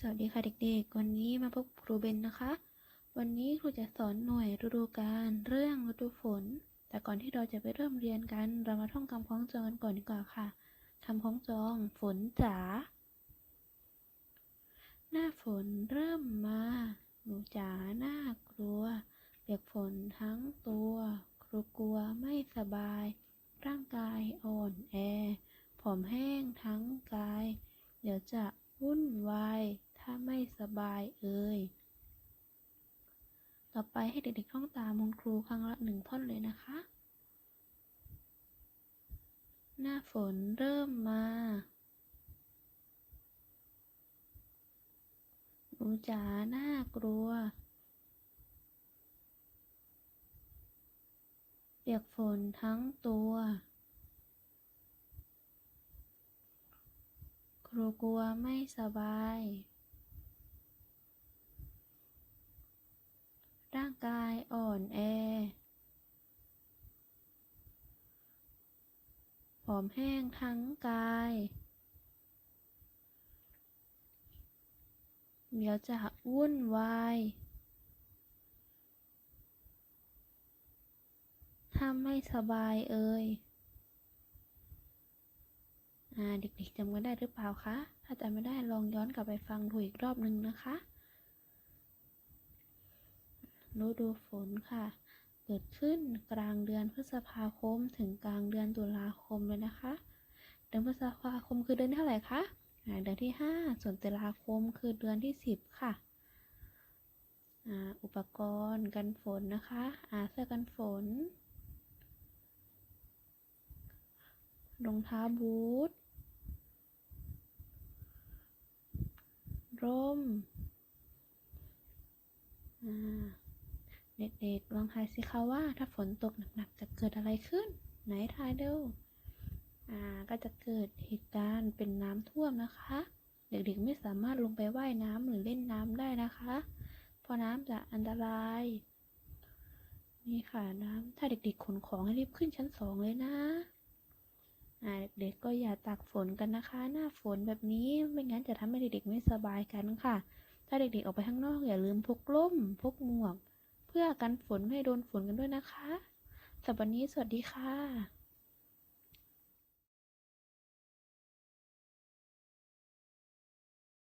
สวัสดีค่ะเด็กๆ วันนี้มาพบครูเบนนะคะ วันนี้ครูจะสอนหน่วยฤดูกาลเรื่องฤดูฝน แต่ก่อนที่เราจะไปเริ่มเรียนกัน เรามาท่องคำคล้องจองกันก่อนดีกว่าค่ะคำคล้องจองฝนจ๋าหน้าฝนเริ่มมา หนูจ๋าน่ากลัวเปียกฝนทั้งตัว ครูกลัวไม่สบาย ร่างกายอ่อนแอผอมแห้งทั้งกาย เดี๋ยวจะวุ่นวาย สบายเอ่ย ต่อไปให้เด็กๆท่องตามคุณครูครั้งละหนึ่งท่อนเลยนะคะ หน้าฝนเริ่มมา หนูจ๋าน่ากลัว เปียกฝนทั้งตัวครูกลัวไม่สบาย ร่างกายอ่อนแอ ผ อมแห้งทั้งกาย เดี๋ยวจะวุ่นวายถ้าไม่สบายเอ่ยอ่าเด็กๆจำกันได้หรือเปล่าคะ ถ้าจำไม่ได้ลองย้อนกลับไปฟังดูอีกรอบหนึ่งนะคะฤดูฝนค่ะ เกิดขึ้นกลางเดือนพฤษภาคม ถึงกลางเดือนตุลาคมเลยนะคะ เดือนพฤษภาคมคือเดือนที่เท่าไหร่คะเดือนที่ 5 ส่วนตุลาคมคือเดือนที่ 10 ค่ะ อุปกรณ์กันฝนนะคะอาเสื้อกันฝน รองเท้าบูท ร่ม อ่า เด็กๆ ลองทายสิคะว่าถ้าฝนตกหนักๆ จะเกิดอะไรขึ้น ไหนทายดูอ่าก็จะเกิดเหตุการณ์เป็นน้ำท่วมนะคะ เด็กๆ ไม่สามารถลงไปว่ายน้ำหรือเล่นน้ำได้นะคะ เพราะน้ำจะอันตราย นี่ค่ะน้ำถ้าเด็กๆ ขนของให้รีบขึ้นชั้นสองเลยนะเด็กๆ ก็อย่าตากฝนกันนะคะ หน้าฝนแบบนี้ ไม่งั้นจะทำให้เด็กๆ ไม่สบายกันค่ะ ถ้าเด็กๆ ออกไปข้างนอกอย่าลืมพกร่ม พกหมวก เพื่อกันฝนไม่ให้โดนฝนกันด้วยนะคะสำหรับวันนี้สวัสดีค่ะ